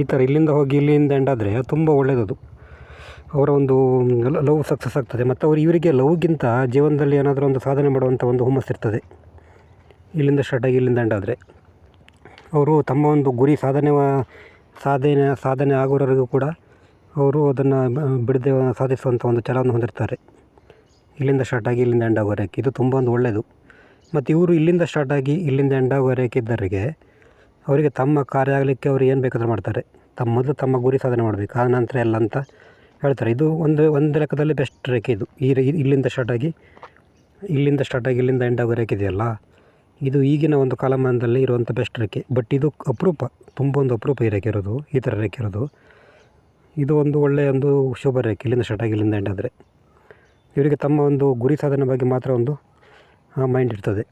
ಈ ಥರ ಇಲ್ಲಿಂದ ಹೋಗಿ ಇಲ್ಲಿಂದ ಎಂಡ್ ಆದರೆ ತುಂಬ ಒಳ್ಳೆಯದದು ಅವರ ಒಂದು ಲವ್ ಸಕ್ಸಸ್ ಆಗ್ತದೆ. ಮತ್ತು ಅವರು ಇವರಿಗೆ ಲವ್ಗಿಂತ ಜೀವನದಲ್ಲಿ ಏನಾದರೂ ಒಂದು ಸಾಧನೆ ಮಾಡುವಂಥ ಒಂದು ಹುಮ್ಮಸ್ಸು ಇರ್ತದೆ. ಇಲ್ಲಿಂದ ಸ್ಟಾರ್ಟ್ ಆಗಿ ಇಲ್ಲಿಂದ ಎಂಡ್ ಅವರು ತಮ್ಮ ಒಂದು ಗುರಿ ಸಾಧನೆ ಸಾಧನೆ ಸಾಧನೆ ಆಗೋವರೆಗೂ ಕೂಡ ಅವರು ಅದನ್ನು ಬಿಡದೆ ಸಾಧಿಸುವಂಥ ಒಂದು ಛಲವನ್ನು ಹೊಂದಿರ್ತಾರೆ. ಇಲ್ಲಿಂದ ಸ್ಟಾರ್ಟ್ ಆಗಿ ಇಲ್ಲಿಂದ ಎಂಡ್ ಇದು ತುಂಬ ಒಂದು ಒಳ್ಳೆಯದು ಮತ್ತು ಇವರು ಇಲ್ಲಿಂದ ಸ್ಟಾರ್ಟ್ ಆಗಿ ಇಲ್ಲಿಂದ ಎಂಡ್ ಆಗೋ ಇದ್ದವರಿಗೆ ಅವರಿಗೆ ತಮ್ಮ ಕಾರ್ಯ ಆಗಲಿಕ್ಕೆ ಅವರು ಏನು ಬೇಕಾದರೂ ಮಾಡ್ತಾರೆ. ತಮ್ಮ ಮೊದಲು ತಮ್ಮ ಗುರಿ ಸಾಧನೆ ಮಾಡಬೇಕು. ಆ ನಂತರ ಎಲ್ಲ ಅಂತ ಹೇಳ್ತಾರೆ. ಇದು ಒಂದು ಒಂದು ಲೆಕ್ಕದಲ್ಲಿ ಬೆಸ್ಟ್ ರೇಖೆ ಇದು. ಈ ಇಲ್ಲಿಂದ ಸ್ಟಾರ್ಟ್ ಆಗಿ, ಇಲ್ಲಿಂದ ಸ್ಟಾರ್ಟ್ ಆಗಿ ಇಲ್ಲಿಂದ ಎಂಡ್ ಆಗೋ ರೇಖೆ ಇದೆಯಲ್ಲ, ಇದು ಈಗಿನ ಒಂದು ಕಾಲಮಾನದಲ್ಲಿ ಇರುವಂಥ ಬೆಸ್ಟ್ ರೇಖೆ. ಬಟ್ ಇದು ಅಪರೂಪ, ತುಂಬ ಒಂದು ಅಪರೂಪ ಈ ರೇಖೆ ಇರೋದು, ಈ ಥರ ರೇಖೆ ಇರೋದು. ಇದು ಒಂದು ಒಳ್ಳೆಯ ಒಂದು ಶುಭ ರೇಖೆ, ಇಲ್ಲಿಂದ ಸ್ಟಾರ್ಟ್ ಆಗಿ ಇಲ್ಲಿಂದ ಎಂಡ್ ಆದರೆ. ಇವರಿಗೆ ತಮ್ಮ ಒಂದು ಗುರಿ ಸಾಧನೆ ಬಗ್ಗೆ ಮಾತ್ರ ಒಂದು ಮೈಂಡ್ ಇರ್ತದೆ.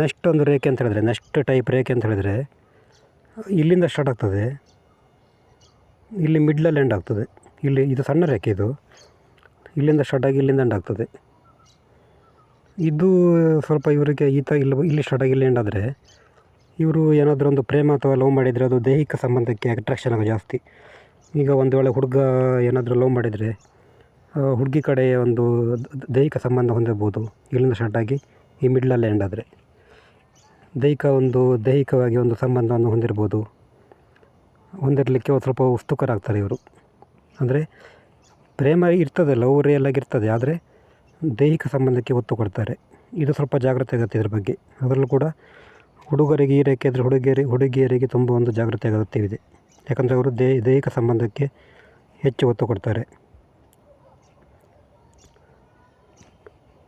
ನೆಕ್ಸ್ಟ್ ಒಂದು ರೇಖೆ ಅಂತ ಹೇಳಿದ್ರೆ ನೆಕ್ಸ್ಟ್ ಟೈಪ್ ರೇಖೆ ಅಂತ ಹೇಳಿದ್ರೆ, ಇಲ್ಲಿಂದ ಸ್ಟಾರ್ಟ್ ಆಗ್ತದೆ. ಇಲ್ಲಿ ಮಿಡ್ಲಲ್ಲಿ ಎಂಡ್ ಆಗ್ತದೆ. ಇಲ್ಲಿ ಇದು ಸಣ್ಣ ರೇಖೆ ಇದು. ಇಲ್ಲಿಂದ ಸ್ಟಾರ್ಟ್ ಆಗಿ ಇಲ್ಲಿಂದ ಎಂಡ್ ಆಗ್ತದೆ. ಇದು ಸ್ವಲ್ಪ ಇವರಿಗೆ ಈತ ಇಲ್ಲಿ ಇಲ್ಲಿ ಸ್ಟಾರ್ಟ್ ಆಗಿ ಇಲ್ಲಿ ಎಂಡ್ ಆದರೆ, ಇವರು ಏನಾದರೂ ಒಂದು ಪ್ರೇಮ ಅಥವಾ ಲವ್ ಮಾಡಿದರೆ ಅದು ದೈಹಿಕ ಸಂಬಂಧಕ್ಕೆ ಅಟ್ರಾಕ್ಷನ್ ಆಗೋ ಜಾಸ್ತಿ. ಈಗ ಒಂದು ವೇಳೆ ಹುಡುಗ ಏನಾದರೂ ಲವ್ ಮಾಡಿದರೆ ಹುಡುಗಿ ಕಡೆ ಒಂದು ದೈಹಿಕ ಸಂಬಂಧ ಹೊಂದಿರ್ಬೋದು ಇಲ್ಲಿಂದ ಸ್ಟಾರ್ಟ್ ಆಗಿ ಈ ಮಿಡ್ಲಲ್ಲಿ ಎಂಡ್ ಆದರೆ. ದೈಹಿಕ ಒಂದು ದೈಹಿಕವಾಗಿ ಒಂದು ಸಂಬಂಧವನ್ನು ಹೊಂದಿರ್ಬೋದು. ಹೊಂದಿರಲಿಕ್ಕೆ ಸ್ವಲ್ಪ ಉತ್ಸುಕರಾಗ್ತಾರೆ ಇವರು. ಅಂದರೆ ಪ್ರೇಮ ಇರ್ತದೆ ಲವ್ ರಿಯಲ್ ಆಗಿರ್ತದೆ ಆದರೆ ದೈಹಿಕ ಸಂಬಂಧಕ್ಕೆ ಒತ್ತು ಕೊಡ್ತಾರೆ. ಇದು ಸ್ವಲ್ಪ ಜಾಗ್ರತೆ ಆಗುತ್ತೆ ಇದ್ರ ಬಗ್ಗೆ. ಅದರಲ್ಲೂ ಕೂಡ ಹುಡುಗರಿಗೆ ಈ ರೇಖೆ ಇದ್ದರೆ ಹುಡುಗಿಯರಿಗೆ ಹುಡುಗಿಯರಿಗೆ ತುಂಬ ಒಂದು ಜಾಗ್ರತೆ ಅಗತ್ಯವಿದೆ ಯಾಕಂದರೆ ಅವರು ದೇ, ದೈಹಿಕ ಸಂಬಂಧಕ್ಕೆ ಹೆಚ್ಚು ಒತ್ತು ಕೊಡ್ತಾರೆ.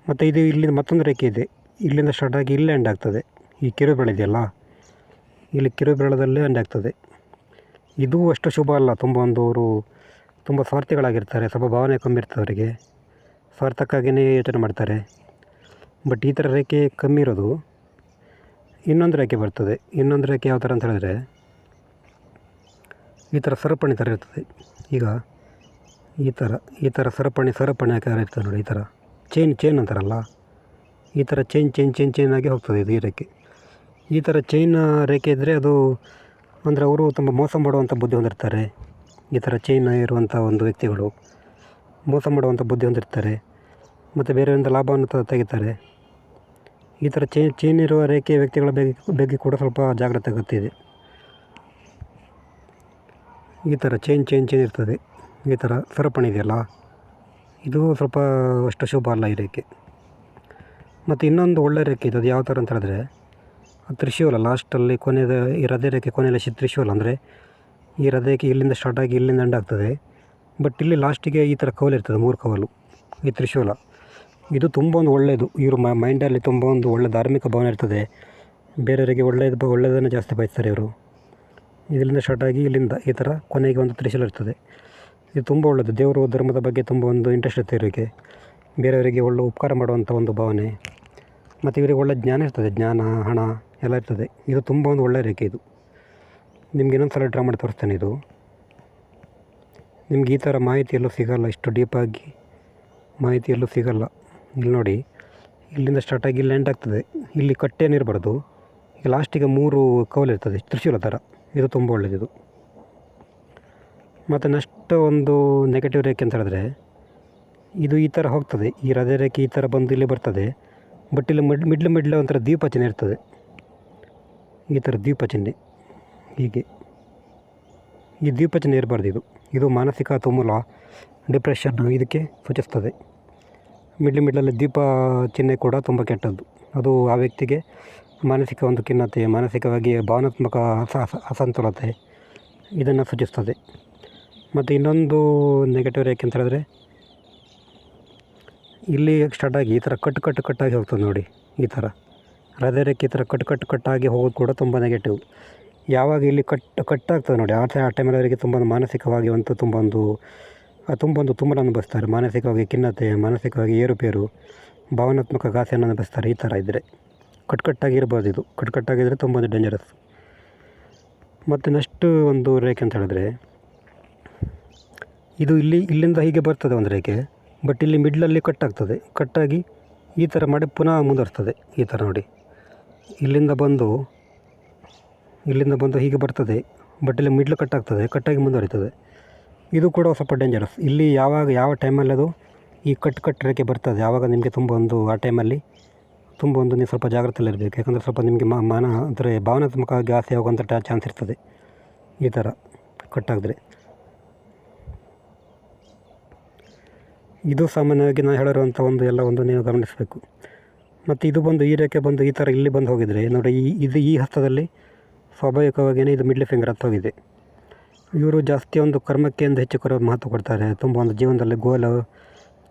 ಮತ್ತು ಇದು ಇಲ್ಲಿ ಮತ್ತೊಂದು ರೇಖೆ ಇದೆ. ಇಲ್ಲಿಂದ ಸ್ಟಾರ್ಟ್ ಆಗಿ ಇಲ್ಲೇ ಎಂಡ್ ಆಗ್ತದೆ. ಈ ಕಿರುಬೆರಳು ಇದೆಯಲ್ಲ ಇಲ್ಲಿ ಕಿರುಬೆಳೆದಲ್ಲೇ ಅಂಡಾಗ್ತದೆ ಇದು ಅಷ್ಟು ಶುಭ ಅಲ್ಲ, ತುಂಬ ಒಂದು ಅವರು ತುಂಬ ಸ್ವಾರ್ಥಿಗಳಾಗಿರ್ತಾರೆ, ಸ್ವಲ್ಪ ಭಾವನೆ ಕಮ್ಮಿ ಇರ್ತದೆ ಅವರಿಗೆ. ಸ್ವಾರ್ಥಕ್ಕಾಗಿಯೇ ಯೋಚನೆ ಮಾಡ್ತಾರೆ. ಬಟ್ ಈ ಥರ ರೇಖೆ ಕಮ್ಮಿ ಇರೋದು, ಇನ್ನೊಂದು ರೇಖೆ ಬರ್ತದೆ. ಇನ್ನೊಂದು ರೇಖೆ ಯಾವ ಥರ ಅಂತ ಹೇಳಿದ್ರೆ, ಈ ಥರ ಸರಪಣಿ ಥರ ಇರ್ತದೆ. ಈಗ ಈ ಥರ ಈ ಥರ ಸರಪಣಿ ಸರಪಣಿ ಆಕಾರ ಇರ್ತದೆ ನೋಡಿ, ಈ ಥರ. ಚೈನ್ ಚೈನ್ ಅಂತಾರಲ್ಲ, ಈ ಥರ ಚೈನ್ ಚೈನ್ ಚೈನ್ ಚೈನ್ ಆಗಿ ಹೋಗ್ತದೆ ಇದು ಈ ರೇಖೆ. ಈ ಥರ ಚೈನ್ ರೇಖೆ ಇದ್ದರೆ ಅದು ಅಂದರೆ ಅವರು ತುಂಬ ಮೋಸ ಮಾಡುವಂಥ ಬುದ್ಧಿ ಹೊಂದಿರ್ತಾರೆ. ಈ ಥರ ಚೈನ್ ಇರುವಂಥ ಒಂದು ವ್ಯಕ್ತಿಗಳು ಮೋಸ ಮಾಡುವಂಥ ಬುದ್ಧಿ ಹೊಂದಿರ್ತಾರೆ. ಮತ್ತು ಬೇರೆಯವರಿಂದ ಲಾಭವನ್ನು ತೆಗಿತಾರೆ. ಈ ಥರ ಚೈನ್ ಚೈನ್ ಇರುವ ರೇಖೆ ವ್ಯಕ್ತಿಗಳ ಬಗ್ಗೆ ಬಗ್ಗೆ ಕೂಡ ಸ್ವಲ್ಪ ಜಾಗ್ರತೆ ಆಗುತ್ತಿದೆ ಈ ಥರ ಚೈನ್ ಚೈನ್ ಚೈನ್ ಇರ್ತದೆ. ಈ ಥರ ಸರಪಣಿ ಇದೆಯಲ್ಲ, ಇದು ಸ್ವಲ್ಪ ಅಷ್ಟು ಶುಭ ಅಲ್ಲ ಈ ರೇಖೆ. ಮತ್ತು ಇನ್ನೊಂದು ಒಳ್ಳೆ ರೇಖೆ ಇದೆ, ಅದು ಯಾವ ಥರ ಅಂತ ಹೇಳಿದ್ರೆ ತ್ರಿಶೂಲ, ಲಾಸ್ಟಲ್ಲಿ ಕೊನೆಯ ಈ ಹೃದಯ ರೇಖೆ ಕೊನೆಯಲ್ಲಿ ತ್ರಿಶೂಲ ಅಂದರೆ ಈ ಹೃದಯಕ್ಕೆ ಇಲ್ಲಿಂದ ಸ್ಟಾರ್ಟ್ ಆಗಿ ಇಲ್ಲಿಂದ ಎಂಡ್ ಆಗ್ತದೆ. ಬಟ್ ಇಲ್ಲಿ ಲಾಸ್ಟಿಗೆ ಈ ಥರ ಕವಲು ಇರ್ತದೆ, ಮೂರು ಕವಲು, ಈ ತ್ರಿಶೂಲ. ಇದು ತುಂಬ ಒಂದು ಒಳ್ಳೆಯದು ಇವರು ಮೈಂಡಲ್ಲಿ ತುಂಬ ಒಂದು ಒಳ್ಳೆ ಧಾರ್ಮಿಕ ಭಾವನೆ ಇರ್ತದೆ. ಬೇರೆಯವರಿಗೆ ಒಳ್ಳೆಯದು ಒಳ್ಳೆಯದನ್ನು ಜಾಸ್ತಿ ಬಯಸ್ತಾರೆ ಇವರು. ಇದರಿಂದ ಸ್ಟಾರ್ಟ್ ಆಗಿ ಇಲ್ಲಿಂದ ಈ ಥರ ಕೊನೆಗೆ ಒಂದು ತ್ರಿಶೂಲ ಇರ್ತದೆ. ಇದು ತುಂಬ ಒಳ್ಳೆಯದು ದೇವರು ಧರ್ಮದ ಬಗ್ಗೆ ತುಂಬ ಒಂದು ಇಂಟ್ರೆಸ್ಟ್ ಇರ್ತದೆ ಇವರಿಗೆ. ಬೇರೆಯವರಿಗೆ ಒಳ್ಳೆ ಉಪಕಾರ ಮಾಡುವಂಥ ಒಂದು ಭಾವನೆ. ಮತ್ತು ಇವರಿಗೆ ಒಳ್ಳೆ ಜ್ಞಾನ ಇರ್ತದೆ, ಜ್ಞಾನ, ಹಣ ಎಲ್ಲ ಇರ್ತದೆ. ಇದು ತುಂಬ ಒಂದು ಒಳ್ಳೆಯ ರೇಖೆ ಇದು. ನಿಮ್ಗೆ ಇನ್ನೊಂದು ಸಲ ಡ್ರಾ ಮಾಡಿ ತೋರಿಸ್ತೇನೆ ಇದು. ನಿಮ್ಗೆ ಈ ಥರ ಮಾಹಿತಿ ಎಲ್ಲೂ ಸಿಗೋಲ್ಲ, ಇಷ್ಟು ಡೀಪಾಗಿ ಮಾಹಿತಿ ಎಲ್ಲೂ ಸಿಗೋಲ್ಲ. ಇಲ್ಲಿ ನೋಡಿ, ಇಲ್ಲಿಂದ ಸ್ಟಾರ್ಟ್ ಆಗಿ ಇಲ್ಲಿ ಎಂಡ್ ಆಗ್ತದೆ. ಇಲ್ಲಿ ಕಟ್ಟೇನು ಇರಬಾರ್ದು ಈಗ ಲಾಸ್ಟಿಗೆ ಮೂರು ಕವಲು ಇರ್ತದೆ, ತ್ರಿಶೂಲ ಥರ ಇದು ತುಂಬ ಒಳ್ಳೆಯದಿದು ಮತ್ತು ನೆಕ್ಸ್ಟ್ ಒಂದು ನೆಗೆಟಿವ್ ರೇಖೆ ಅಂತ ಹೇಳಿದ್ರೆ, ಇದು ಈ ಥರ ಹೋಗ್ತದೆ. ಈ ಹೃದಯ ರೇಖೆ ಈ ಥರ ಬಂದು ಇಲ್ಲಿ ಬರ್ತದೆ. ಬಟ್ ಇಲ್ಲಿ ಮಿಡ್, ಮಿಡ್ಲ್ ಮಿಡ್ಲ್ ಒಂಥರ ದ್ವೀಪ ಚಿಹ್ನೆ ಇರ್ತದೆ. ಈ ಥರ ದ್ವೀಪ ಚಿಹ್ನೆ ಹೀಗೆ. ಈ ದ್ವೀಪ ಚಿಹ್ನೆ ಇರಬಾರ್ದು ಇದು. ಇದು ಮಾನಸಿಕ ತುಮುಲ, ಡಿಪ್ರೆಷನ್ ಇದಕ್ಕೆ ಸೂಚಿಸ್ತದೆ. ಮಿಡ್ಲ್ ಮಿಡ್ಲಲ್ಲಿ ದೀಪ ಚಿಹ್ನೆ ಕೂಡ ತುಂಬ ಕೆಟ್ಟದ್ದು. ಅದು ಆ ವ್ಯಕ್ತಿಗೆ ಮಾನಸಿಕ ಒಂದು ಖಿನ್ನತೆ, ಮಾನಸಿಕವಾಗಿ ಭಾವನಾತ್ಮಕ ಅಸ, ಅಸ- ಅಸಂತುಲತೆ ಇದನ್ನು ಸೂಚಿಸ್ತದೆ. ಮತ್ತು ಇನ್ನೊಂದು ನೆಗೆಟಿವ್ ಯಾಕೆ ಅಂತ ಹೇಳಿದ್ರೆ ಇಲ್ಲಿ ಸ್ಟಾರ್ಟಾಗಿ ಈ ಥರ ಕಟ್ ಕಟ್ ಕಟ್ಟಾಗಿ ಹೋಗ್ತದೆ ನೋಡಿ, ಈ ಥರ. ಹೃದಯ ರೇಖೆ ಈ ಥರ ಕಟ್ ಕಟ್ಟು ಕಟ್ಟಾಗಿ ಹೋಗೋದು ಕೂಡ ತುಂಬ ನೆಗೆಟಿವ್ ಯಾವಾಗ ಇಲ್ಲಿ ಕಟ್ ಕಟ್ಟಾಗ್ತದೆ ನೋಡಿ, ಆ ಆ ಟೈಮಲ್ಲಿ ಅವರಿಗೆ ತುಂಬ ಮಾನಸಿಕವಾಗಿ ಒಂದು ತುಂಬ ಒಂದು ತುಂಬ ಒಂದು ತುಂಬ ಅನುಭವಿಸ್ತಾರೆ. ಮಾನಸಿಕವಾಗಿ ಖಿನ್ನತೆ, ಮಾನಸಿಕವಾಗಿ ಏರುಪೇರು, ಭಾವನಾತ್ಮಕ ಗಾಸೆಯನ್ನು ಅನುಭವಿಸ್ತಾರೆ. ಈ ಥರ ಇದ್ದರೆ ಕಟ್ಕಟ್ಟಾಗಿ ಇರ್ಬೋದು ಇದು. ಕಟ್ಕಟ್ಟಾಗಿದ್ದರೆ ತುಂಬ ಒಂದು ಡೇಂಜರಸ್ ಮತ್ತು ನೆಕ್ಸ್ಟ್ ಒಂದು ರೇಖೆ ಅಂತ ಹೇಳಿದ್ರೆ, ಇದು ಇಲ್ಲಿ, ಇಲ್ಲಿಂದ ಹೀಗೆ ಬರ್ತದೆ ಒಂದು ರೇಖೆ. ಬಟ್ ಇಲ್ಲಿ ಮಿಡ್ಲಲ್ಲಿ ಕಟ್ಟಾಗ್ತದೆ ಕಟ್ಟಾಗಿ ಈ ಥರ ಮಾಡಿ ಪುನಃ ಮುಂದುವರ್ತದೆ ಈ ಥರ ನೋಡಿ. ಇಲ್ಲಿಂದ ಬಂದು ಇಲ್ಲಿಂದ ಬಂದು ಹೀಗೆ ಬರ್ತದೆ. ಬಟ್ ಇಲ್ಲಿ ಮಿಡ್ಲ್ ಕಟ್ ಆಗ್ತದೆ. ಕಟ್ಟಾಗಿ ಮುಂದುವರಿತದೆ. ಇದು ಕೂಡ ಸ್ವಲ್ಪ ಡೇಂಜರಸ್ ಇಲ್ಲಿ ಯಾವಾಗ, ಯಾವ ಟೈಮಲ್ಲಿ ಅದು ಈ ಕಟ್ ಕಟ್ ರೇಖೆ ಬರ್ತದೆ. ಆವಾಗ ನಿಮಗೆ ತುಂಬ ಒಂದು, ಆ ಟೈಮಲ್ಲಿ ತುಂಬ ಒಂದು ನೀವು ಸ್ವಲ್ಪ ಜಾಗ್ರತೆಯಲ್ಲಿರಬೇಕು ಯಾಕಂದರೆ ಸ್ವಲ್ಪ ನಿಮಗೆ ಮಾನ, ಅಂದರೆ ಭಾವನಾತ್ಮಕವಾಗಿ ಆಸೆ ಆಗುವಂಥ ಚಾನ್ಸ್ ಇರ್ತದೆ. ಈ ಥರ ಕಟ್ಟಾಗಿದ್ರೆ ಇದು ಸಾಮಾನ್ಯವಾಗಿ ನಾನು ಹೇಳಿರುವಂಥ ಒಂದು ಎಲ್ಲ ಒಂದು ನೀವು ಗಮನಿಸಬೇಕು. ಮತ್ತು ಇದು ಬಂದು ಈ ರೇಖೆ ಬಂದು ಈ ಥರ ಇಲ್ಲಿ ಬಂದು ಹೋಗಿದರೆ, ನೋಡಿ ಈ, ಇದು ಈ ಹಸ್ತದಲ್ಲಿ ಸ್ವಾಭಾವಿಕವಾಗಿಯೇ ಇದು ಮಿಡ್ಲ್ ಫಿಂಗರ್ ಹತ್ತು ಹೋಗಿದೆ. ಇವರು ಜಾಸ್ತಿ ಒಂದು ಕರ್ಮಕ್ಕೆ ಒಂದು ಹೆಚ್ಚು ಕರೋ ಮಹತ್ವ ಕೊಡ್ತಾರೆ, ತುಂಬ ಒಂದು ಜೀವನದಲ್ಲಿ ಗೋಲು,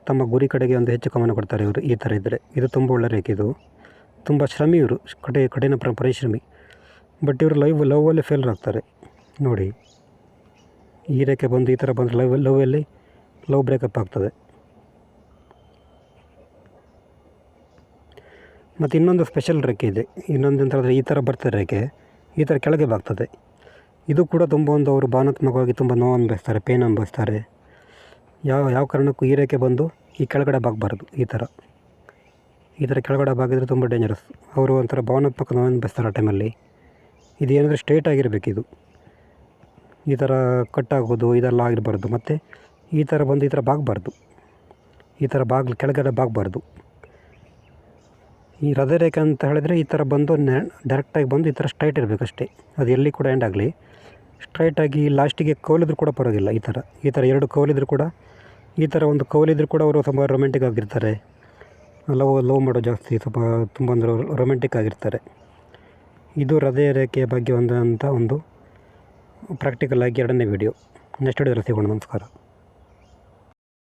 ತಮ್ಮ ಗುರಿ ಕಡೆಗೆ ಒಂದು ಹೆಚ್ಚು ಗಮನ ಕೊಡ್ತಾರೆ ಇವರು ಈ ಥರ ಇದ್ದರೆ ಇದು ತುಂಬ ಒಳ್ಳೆ ರೇಖೆ ಇದು. ತುಂಬ ಶ್ರಮಿ ಇವರು ಕಡೆ ಕಠಿಣ ಪ್ರ, ಪರಿಶ್ರಮಿ. ಬಟ್ ಇವರು ಲೈವ್ ಲವ್ವಲ್ಲಿ ಫೇಲ್ರ್ ಆಗ್ತಾರೆ. ನೋಡಿ, ಈ ರೇಖೆ ಬಂದು ಈ ಥರ ಬಂದು ಲವ್ ಲವ್ವಲ್ಲಿ ಲವ್ ಬ್ರೇಕಪ್ ಆಗ್ತದೆ. ಮತ್ತು ಇನ್ನೊಂದು ಸ್ಪೆಷಲ್ ರೆಕ್ಕೆ ಇದೆ. ಇನ್ನೊಂದು ಅಂತ ಹೇಳಿದ್ರೆ ಈ ಥರ ಬರ್ತದೆ ರೆಕ್ಕೆ ಈ ಥರ ಕೆಳಗೆ ಬಾಗ್ತದೆ. ಇದು ಕೂಡ ತುಂಬ ಒಂದು ಅವರು ಭಾವನಾತ್ಮಕವಾಗಿ ತುಂಬ ನೋವು ಅನುಭವಿಸ್ತಾರೆ ಪೇನ್ ಅನುಭವಿಸ್ತಾರೆ. ಯಾವ ಯಾವ ಕಾರಣಕ್ಕೂ ಈ ರೇಖೆ ಬಂದು ಈ ಕೆಳಗಡೆ ಬಾಗಬಾರ್ದು, ಈ ಥರ ಈ ಥರ ಕೆಳಗಡೆ ಬಾಗಿದ್ರೆ ತುಂಬ ಡೇಂಜರಸ್ ಅವರು ಒಂಥರ ಭಾವನಾತ್ಮಕ ನೋವು ಅನುಭವಿಸ್ತಾರೆ ಆ ಟೈಮಲ್ಲಿ ಇದು ಏನಂದರೆ ಸ್ಟ್ರೇಟ್ ಆಗಿರಬೇಕು ಇದು. ಈ ಥರ ಆಗೋದು, ಇದೆಲ್ಲ ಆಗಿರಬಾರ್ದು. ಮತ್ತು ಈ ಥರ ಬಂದು ಈ ಥರ ಬಾಗಬಾರ್ದು. ಈ ಥರ ಬಾಗಿಲು ಕೆಳಗಡೆ ಬಾಗಬಾರ್ದು. ಈ ಹೃದಯ ರೇಖೆ ಅಂತ ಹೇಳಿದರೆ ಈ ಥರ ಬಂದು ನೆ ಡೈರೆಕ್ಟಾಗಿ ಬಂದು ಈ ಥರ ಸ್ಟ್ರೈಟ್ ಇರಬೇಕು ಅಷ್ಟೇ ಅದು ಎಲ್ಲಿ ಕೂಡ ಎಂಡ್ ಆಗಲಿ. ಸ್ಟ್ರೈಟಾಗಿ ಲಾಸ್ಟಿಗೆ ಕೋಲಿದ್ರು ಕೂಡ ಪರವಾಗಿಲ್ಲ ಈ ಥರ. ಈ ಥರ ಎರಡು ಕೋಲಿದ್ರು ಕೂಡ, ಈ ಥರ ಒಂದು ಕೋಲಿದ್ರು ಕೂಡ ಅವರು ತುಂಬ ರೊಮ್ಯಾಂಟಿಕ್ ಆಗಿರ್ತಾರೆ. ಲವ್ ಲವ್ ಮಾಡೋ ಜಾಸ್ತಿ ಸ್ವಲ್ಪ ತುಂಬ ಅಂದರೆ ರೊಮ್ಯಾಂಟಿಕ್ ಆಗಿರ್ತಾರೆ. ಇದು ಹೃದಯ ರೇಖೆಯ ಬಗ್ಗೆ ಒಂದಂಥ ಒಂದು ಪ್ರಾಕ್ಟಿಕಲ್ ಆಗಿ ಎರಡನೇ ವಿಡಿಯೋ ನೆಕ್ಸ್ಟ್ ವಿಡಿಯೋದಲ್ಲಿ ಸಿಗೋಣ. ನಮಸ್ಕಾರ.